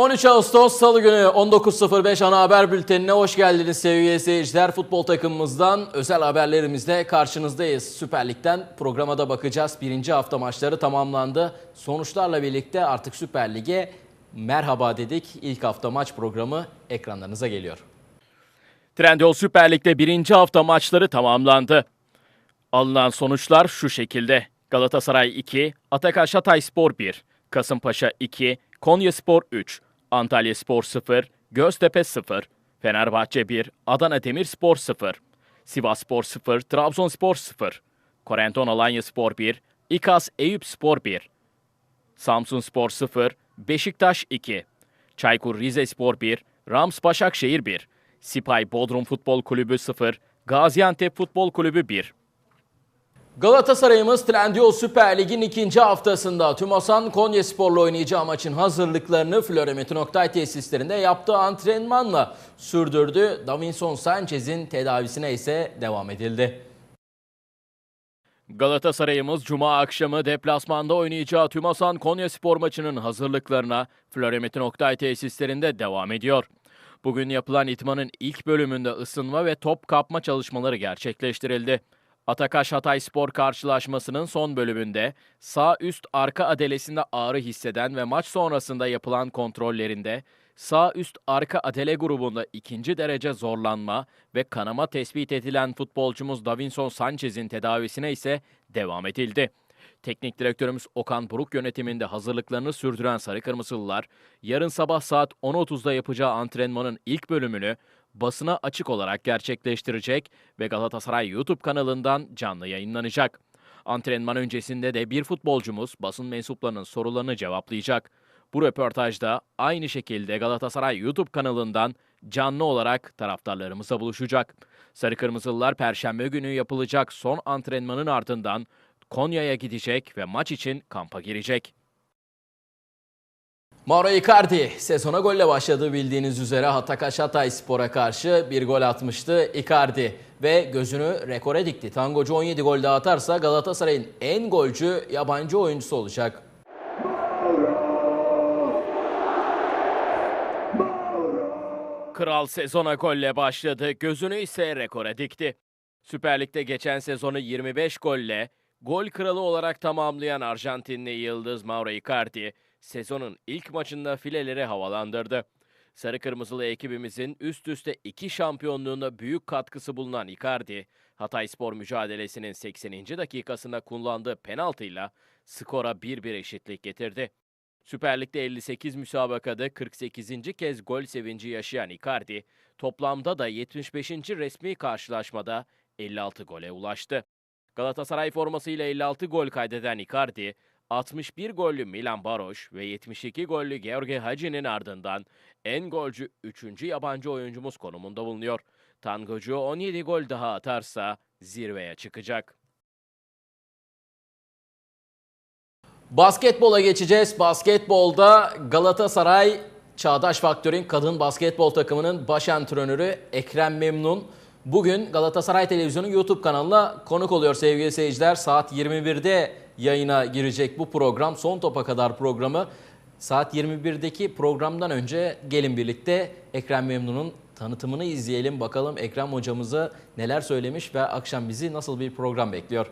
13 Ağustos Salı günü 19.05 ana haber bültenine hoş geldiniz sevgili seyirciler. Futbol takımımızdan özel haberlerimizle karşınızdayız. Süper Lig'den programa da bakacağız. Birinci hafta maçları tamamlandı. Sonuçlarla birlikte artık Süper Lig'e merhaba dedik. İlk hafta maç programı ekranlarınıza geliyor. Trendyol Süper Lig'de birinci hafta maçları tamamlandı. Alınan sonuçlar şu şekilde. Galatasaray 2, Atakan Şatayspor 1, Kasımpaşa 2, Konyaspor 3, Antalyaspor 0, Göztepe 0, Fenerbahçe 1, Adana Demirspor 0, Sivasspor 0, Trabzonspor 0, Korenton Alanyaspor 1, İKAS Eyüpspor 1, Samsunspor 0, Beşiktaş 2, Çaykur Rizespor 1, Rams Başakşehir 1, Sipay Bodrum Futbol Kulübü 0, Gaziantep Futbol Kulübü 1. Galatasaray'ımız Trendyol Süper Lig'in ikinci haftasında Tümosan Konyaspor'la oynayacağı maçın hazırlıklarını Floremetin Oktay tesislerinde yaptığı antrenmanla sürdürdü. Davinson Sanchez'in tedavisine ise devam edildi. Galatasaray'ımız Cuma akşamı deplasmanda oynayacağı Tümosan Konyaspor maçının hazırlıklarına Floremetin Oktay tesislerinde devam ediyor. Bugün yapılan itmanın ilk bölümünde ısınma ve top kapma çalışmaları gerçekleştirildi. Atakaş Hatayspor karşılaşmasının son bölümünde sağ üst arka adelesinde ağrı hisseden ve maç sonrasında yapılan kontrollerinde sağ üst arka adele grubunda ikinci derece zorlanma ve kanama tespit edilen futbolcumuz Davinson Sanchez'in tedavisine ise devam edildi. Teknik direktörümüz Okan Buruk yönetiminde hazırlıklarını sürdüren Sarı Kırmızılılar, yarın sabah saat 10.30'da yapacağı antrenmanın ilk bölümünü basına açık olarak gerçekleştirecek ve Galatasaray YouTube kanalından canlı yayınlanacak. Antrenman öncesinde de bir futbolcumuz basın mensuplarının sorularını cevaplayacak. Bu röportajda aynı şekilde Galatasaray YouTube kanalından canlı olarak taraftarlarımızla buluşacak. Sarı Kırmızılılar Perşembe günü yapılacak son antrenmanın ardından Konya'ya gidecek ve maç için kampa girecek. Mauro Icardi sezona golle başladı bildiğiniz üzere Hatakaş Hatay Spor'a karşı bir gol atmıştı Icardi ve gözünü rekora dikti. Tangocu 17 gol daha atarsa Galatasaray'ın en golcü yabancı oyuncusu olacak. Kral sezona golle başladı, gözünü ise rekora dikti. Süper Lig'de geçen sezonu 25 golle gol kralı olarak tamamlayan Arjantinli yıldız Mauro Icardi, sezonun ilk maçında fileleri havalandırdı. Sarı Kırmızılı ekibimizin üst üste iki şampiyonluğuna büyük katkısı bulunan Icardi, Hatayspor mücadelesinin 80. dakikasında kullandığı penaltıyla skora 1-1 eşitlik getirdi. Süper Lig'de 58 müsabakada 48. kez gol sevinci yaşayan Icardi, toplamda da 75. resmi karşılaşmada 56 gole ulaştı. Galatasaray formasıyla 56 gol kaydeden Icardi, 61 gollü Milan Baroş ve 72 gollü George Hagi'nin ardından en golcü 3. yabancı oyuncumuz konumunda bulunuyor. Tangocu 17 gol daha atarsa zirveye çıkacak. Basketbola geçeceğiz. Basketbolda Galatasaray Çağdaş Faktör'ün kadın basketbol takımının baş antrenörü Ekrem Memnun bugün Galatasaray Televizyonu YouTube kanalına konuk oluyor sevgili seyirciler. Saat 21'de yayına girecek bu program. Son topa kadar programı saat 21'deki programdan önce gelin birlikte Ekrem Memnun'un tanıtımını izleyelim. Bakalım Ekrem hocamıza neler söylemiş ve akşam bizi nasıl bir program bekliyor.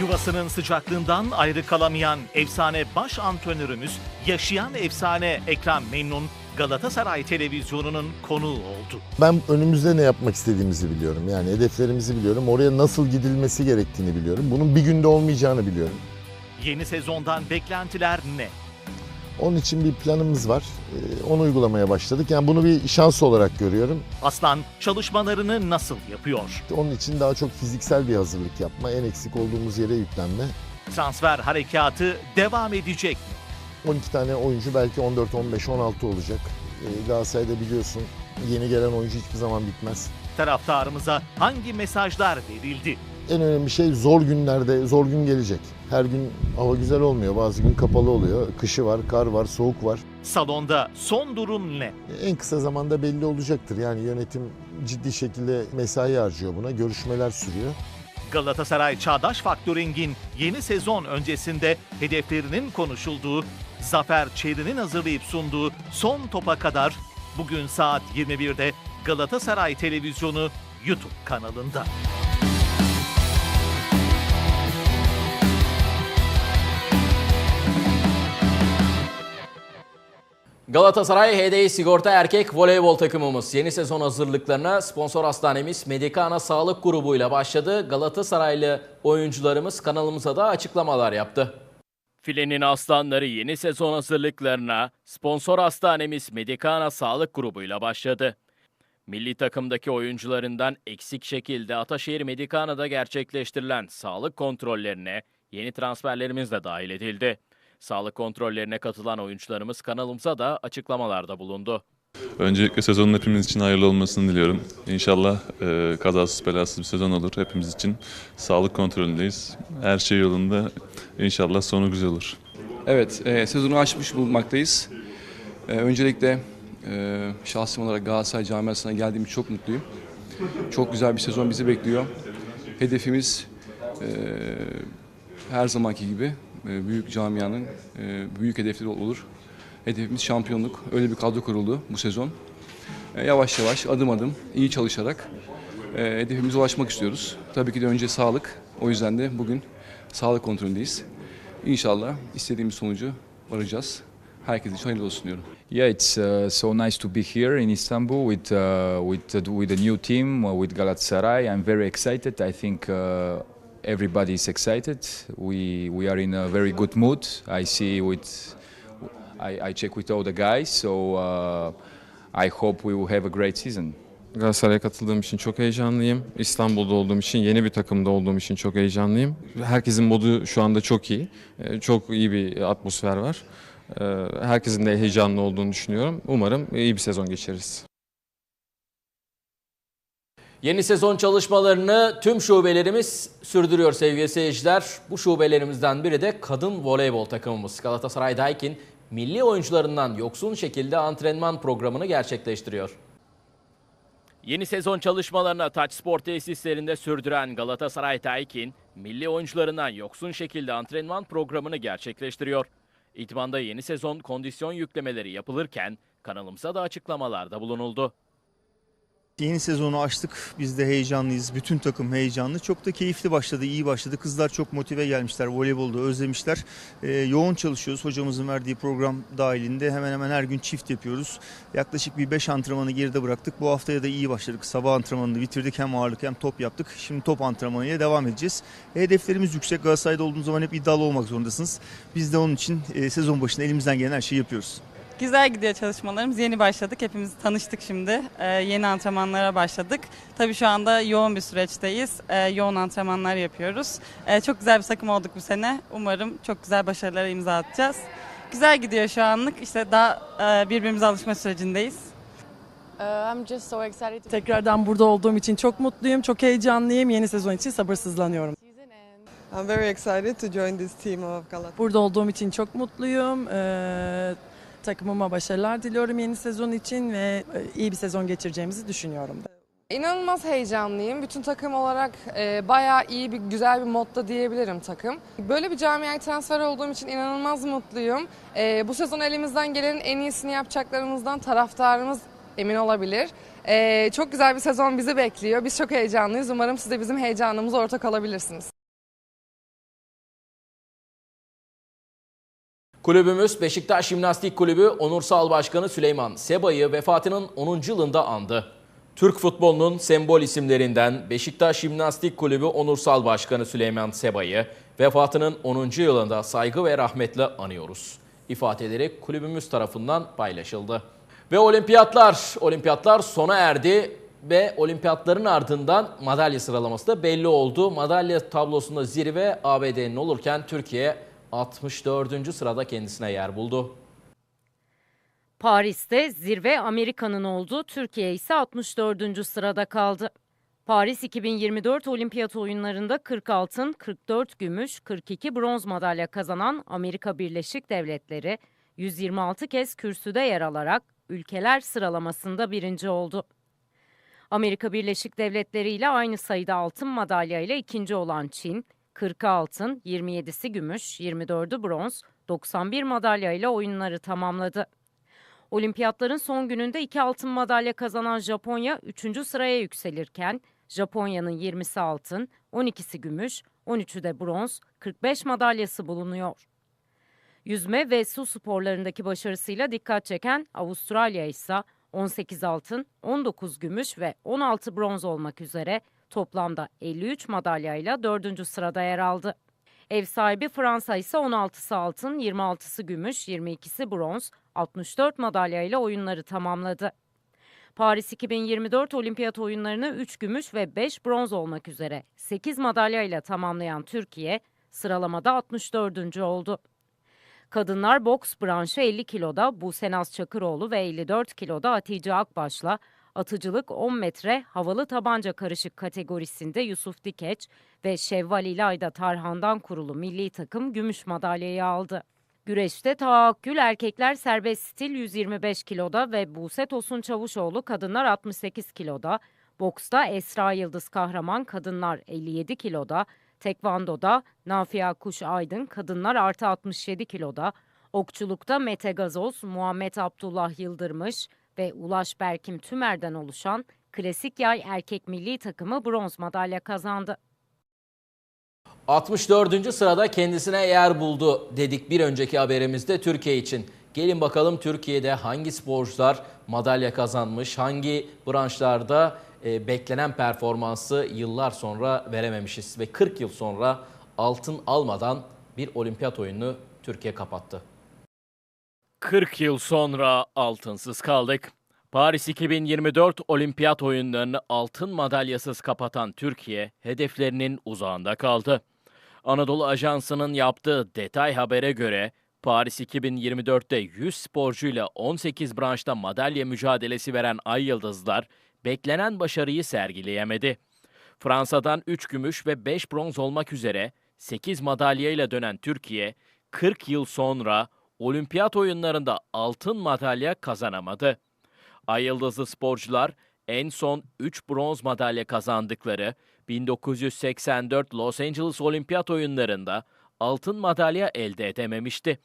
Yuvasının sıcaklığından ayrı kalamayan efsane baş antrenörümüz, yaşayan efsane Ekrem Memnun, Galatasaray Televizyonu'nun konuğu oldu. Ben önümüzde ne yapmak istediğimizi biliyorum. Yani hedeflerimizi biliyorum. Oraya nasıl gidilmesi gerektiğini biliyorum. Bunun bir günde olmayacağını biliyorum. Yeni sezondan beklentiler ne? Onun için bir planımız var. Ee, Onu uygulamaya başladık. Yani bunu bir şans olarak görüyorum. Aslan çalışmalarını nasıl yapıyor? Onun için daha çok fiziksel bir hazırlık yapma, en eksik olduğumuz yere yüklenme. Transfer harekatı devam edecek mi? 12 tane oyuncu belki 14, 15, 16 olacak. Ee, Galatasaray'da biliyorsun yeni gelen oyuncu hiçbir zaman bitmez. Taraftarımıza hangi mesajlar verildi? En önemli şey zor günlerde, zor gün gelecek. Her gün hava güzel olmuyor, bazı gün kapalı oluyor. Kışı var, kar var, soğuk var. Salonda son durum ne? En kısa zamanda belli olacaktır. Yani yönetim ciddi şekilde mesai harcıyor buna. Görüşmeler sürüyor. Galatasaray Çağdaş Faktöring'in yeni sezon öncesinde hedeflerinin konuşulduğu, Zafer Çelik'in hazırlayıp sunduğu son topa kadar bugün saat 21'de Galatasaray Televizyonu YouTube kanalında. Galatasaray HDI Sigorta Erkek Voleybol takımımız yeni sezon hazırlıklarına sponsor hastanemiz Medikana Sağlık Grubu ile başladı. Galatasaraylı oyuncularımız kanalımıza da açıklamalar yaptı. Filenin aslanları yeni sezon hazırlıklarına sponsor hastanemiz Medikana Sağlık Grubu ile başladı. Milli takımdaki oyuncularından eksik şekilde Ataşehir Medikana'da gerçekleştirilen sağlık kontrollerine yeni transferlerimiz de dahil edildi. Sağlık kontrollerine katılan oyuncularımız kanalımıza da açıklamalarda bulundu. Öncelikle sezonun hepimiz için hayırlı olmasını diliyorum. İnşallah e, kazasız belasız bir sezon olur hepimiz için. Sağlık kontrolündeyiz. Her şey yolunda. İnşallah sonu güzel olur. Evet, e, sezonu açmış bulunmaktayız. E, öncelikle e, şahsım olarak Galatasaray camiasına geldiğim çok mutluyum. Çok güzel bir sezon bizi bekliyor. Hedefimiz e, her zamanki gibi e, büyük camianın e, büyük hedefleri olur. Hedefimiz şampiyonluk. Öyle bir kadro kuruldu bu sezon. E, yavaş yavaş, adım adım, iyi çalışarak e, hedefimize ulaşmak istiyoruz. Tabii ki de önce sağlık. O yüzden de bugün sağlık kontrolündeyiz. İnşallah istediğimiz sonucu varacağız. Herkes için hayırlı olsun diyorum. Yeah, it's uh, so nice to be here in Istanbul with uh, with uh, with a new team uh, with Galatasaray. I'm very excited. I think uh, everybody is excited. We we are in a very good mood. I see with I, I check with all the guys, so uh, I hope we will have a great season. Galatasaray'a katıldığım için çok heyecanlıyım. İstanbul'da olduğum için, yeni bir takımda olduğum için çok heyecanlıyım. Herkesin modu şu anda çok iyi. Ee, Çok iyi bir atmosfer var. Ee, Herkesin de heyecanlı olduğunu düşünüyorum. Umarım iyi bir sezon geçiririz. Yeni sezon çalışmalarını tüm şubelerimiz sürdürüyor sevgili seyirciler. Bu şubelerimizden biri de kadın voleybol takımımız. Galatasaray Daikin milli oyuncularından yoksun şekilde antrenman programını gerçekleştiriyor. Yeni sezon çalışmalarına Taç Spor tesislerinde sürdüren Galatasaray Daikin, milli oyuncularından yoksun şekilde antrenman programını gerçekleştiriyor. İtman'da yeni sezon kondisyon yüklemeleri yapılırken kanalımıza da açıklamalarda bulunuldu. Yeni sezonu açtık. Biz de heyecanlıyız. Bütün takım heyecanlı. Çok da keyifli başladı, iyi başladı. Kızlar çok motive gelmişler. Voleybolda özlemişler. Ee, yoğun çalışıyoruz. Hocamızın verdiği program dahilinde hemen hemen her gün çift yapıyoruz. Yaklaşık bir 5 antrenmanı geride bıraktık. Bu haftaya da iyi başladık. Sabah antrenmanını bitirdik. Hem ağırlık hem top yaptık. Şimdi top antrenmanıyla devam edeceğiz. Hedeflerimiz yüksek. Galatasaray'da olduğumuz zaman hep iddialı olmak zorundasınız. Biz de onun için e, sezon başında elimizden gelen her şeyi yapıyoruz. Güzel gidiyor çalışmalarımız. Yeni başladık. Hepimiz tanıştık şimdi. Ee, yeni antrenmanlara başladık. Tabii şu anda yoğun bir süreçteyiz. Ee, yoğun antrenmanlar yapıyoruz. Ee, çok güzel bir takım olduk bu sene. Umarım çok güzel başarılara imza atacağız. Güzel gidiyor şu anlık. İşte daha e, birbirimize alışma sürecindeyiz. Uh, I'm just so excited to Tekrardan burada olduğum için çok mutluyum, çok heyecanlıyım. Yeni sezon için sabırsızlanıyorum. I'm very excited to join this team of Galatasaray. Burada olduğum için çok mutluyum. Ee, takımıma başarılar diliyorum yeni sezon için ve e, iyi bir sezon geçireceğimizi düşünüyorum. İnanılmaz heyecanlıyım. Bütün takım olarak e, bayağı iyi bir güzel bir modda diyebilirim takım. Böyle bir camiaya transfer olduğum için inanılmaz mutluyum. E, bu sezon elimizden gelenin en iyisini yapacaklarımızdan taraftarımız emin olabilir. E, çok güzel bir sezon bizi bekliyor. Biz çok heyecanlıyız. Umarım siz de bizim heyecanımıza ortak olabilirsiniz. Kulübümüz Beşiktaş Jimnastik Kulübü Onursal Başkanı Süleyman Seba'yı vefatının 10. yılında andı. Türk futbolunun sembol isimlerinden Beşiktaş Jimnastik Kulübü Onursal Başkanı Süleyman Seba'yı vefatının 10. yılında saygı ve rahmetle anıyoruz. İfadeleri kulübümüz tarafından paylaşıldı. Ve olimpiyatlar, olimpiyatlar sona erdi ve olimpiyatların ardından madalya sıralaması da belli oldu. Madalya tablosunda zirve ABD'nin olurken Türkiye 64. sırada kendisine yer buldu. Paris'te zirve Amerika'nın oldu, Türkiye ise 64. sırada kaldı. Paris 2024 Olimpiyat oyunlarında 40 altın, 44 gümüş, 42 bronz madalya kazanan Amerika Birleşik Devletleri 126 kez kürsüde yer alarak ülkeler sıralamasında birinci oldu. Amerika Birleşik Devletleri ile aynı sayıda altın madalya ile ikinci olan Çin, 40'ı altın, 27'si gümüş, 24'ü bronz, 91 madalya ile oyunları tamamladı. Olimpiyatların son gününde iki altın madalya kazanan Japonya 3. sıraya yükselirken Japonya'nın 20'si altın, 12'si gümüş, 13'ü de bronz, 45 madalyası bulunuyor. Yüzme ve su sporlarındaki başarısıyla dikkat çeken Avustralya ise 18 altın, 19 gümüş ve 16 bronz olmak üzere toplamda 53 madalyayla 4. sırada yer aldı. Ev sahibi Fransa ise 16'sı altın, 26'sı gümüş, 22'si bronz, 64 madalyayla oyunları tamamladı. Paris 2024 Olimpiyat oyunlarını 3 gümüş ve 5 bronz olmak üzere 8 madalyayla tamamlayan Türkiye sıralamada 64. oldu. Kadınlar boks branşı 50 kiloda Buse Naz Çakıroğlu ve 54 kiloda Hatice Akbaş'la atıcılık 10 metre havalı tabanca karışık kategorisinde Yusuf Dikeç ve Şevval İlayda Tarhan'dan kurulu milli takım gümüş madalyayı aldı. Güreşte Tahakkül erkekler serbest stil 125 kiloda ve Buse Tosun Çavuşoğlu kadınlar 68 kiloda, boksta Esra Yıldız Kahraman kadınlar 57 kiloda, tekvandoda Nafia Kuş Aydın kadınlar artı 67 kiloda, okçulukta Mete Gazoz, Muhammed Abdullah Yıldırmış ve Ulaş Berkim Tümer'den oluşan klasik yay erkek milli takımı bronz madalya kazandı. 64. sırada kendisine yer buldu dedik bir önceki haberimizde Türkiye için. Gelin bakalım Türkiye'de hangi sporcular madalya kazanmış, hangi branşlarda e, beklenen performansı yıllar sonra verememişiz ve 40 yıl sonra altın almadan bir olimpiyat oyununu Türkiye kapattı. 40 yıl sonra altınsız kaldık. Paris 2024 Olimpiyat oyunlarını altın madalyasız kapatan Türkiye hedeflerinin uzağında kaldı. Anadolu Ajansı'nın yaptığı detay habere göre Paris 2024'te 100 sporcuyla 18 branşta madalya mücadelesi veren Ay Yıldızlar beklenen başarıyı sergileyemedi. Fransa'dan 3 gümüş ve 5 bronz olmak üzere 8 madalyayla dönen Türkiye 40 yıl sonra olimpiyat oyunlarında altın madalya kazanamadı. Ay Yıldızlı sporcular en son 3 bronz madalya kazandıkları 1984 Los Angeles Olimpiyat Oyunlarında altın madalya elde edememişti.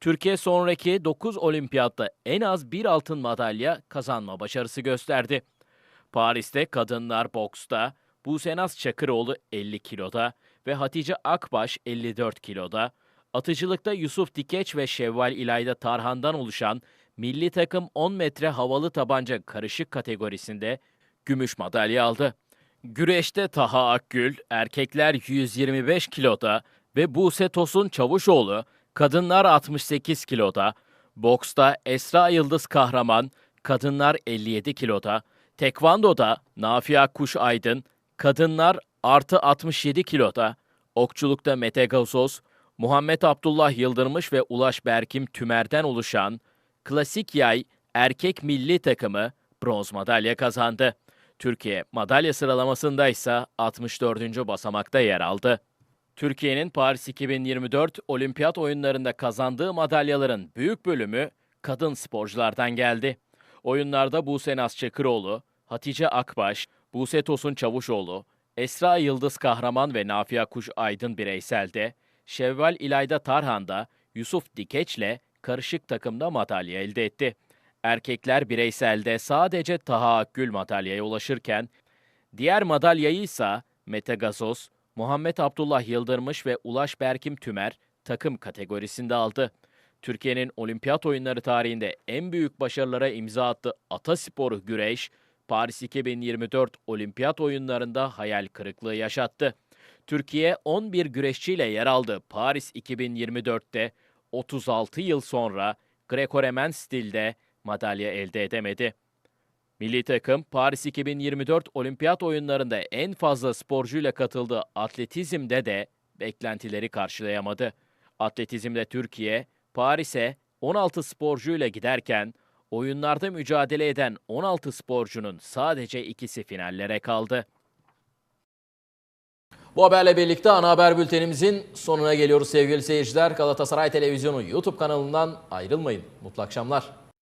Türkiye sonraki 9 olimpiyatta en az bir altın madalya kazanma başarısı gösterdi. Paris'te kadınlar boksta Buse Naz Çakıroğlu 50 kiloda ve Hatice Akbaş 54 kiloda, atıcılıkta Yusuf Dikeç ve Şevval İlayda Tarhan'dan oluşan milli takım 10 metre havalı tabanca karışık kategorisinde gümüş madalya aldı. Güreşte Taha Akgül, erkekler 125 kiloda ve Buse Tosun Çavuşoğlu, kadınlar 68 kiloda, boksta Esra Yıldız Kahraman, kadınlar 57 kiloda, tekvandoda Nafia Kuş Aydın, kadınlar artı 67 kiloda, okçulukta Mete Gazoz, Muhammed Abdullah Yıldırmış ve Ulaş Berkim Tümer'den oluşan klasik yay erkek milli takımı bronz madalya kazandı. Türkiye madalya sıralamasında ise 64. basamakta yer aldı. Türkiye'nin Paris 2024 Olimpiyat oyunlarında kazandığı madalyaların büyük bölümü kadın sporculardan geldi. Oyunlarda Buse Naz Çakıroğlu, Hatice Akbaş, Buse Tosun Çavuşoğlu, Esra Yıldız Kahraman ve Nafia Kuş Aydın bireyselde, Şevval İlayda Tarhan'da, Yusuf Dikeç'le karışık takımda madalya elde etti. Erkekler bireyselde sadece Taha Akgül madalyaya ulaşırken, diğer madalyayı ise Mete Gazoz, Muhammed Abdullah Yıldırmış ve Ulaş Berkim Tümer takım kategorisinde aldı. Türkiye'nin olimpiyat oyunları tarihinde en büyük başarılara imza attığı atasporu güreş, Paris 2024 olimpiyat oyunlarında hayal kırıklığı yaşattı. Türkiye 11 güreşçiyle yer aldı. Paris 2024'te 36 yıl sonra Greco-Romen stilde madalya elde edemedi. Milli takım Paris 2024 Olimpiyat oyunlarında en fazla sporcuyla katıldığı atletizmde de beklentileri karşılayamadı. Atletizmde Türkiye Paris'e 16 sporcuyla giderken oyunlarda mücadele eden 16 sporcunun sadece ikisi finallere kaldı. Bu haberle birlikte ana haber bültenimizin sonuna geliyoruz sevgili seyirciler. Galatasaray Televizyonu YouTube kanalından ayrılmayın. Mutlu akşamlar.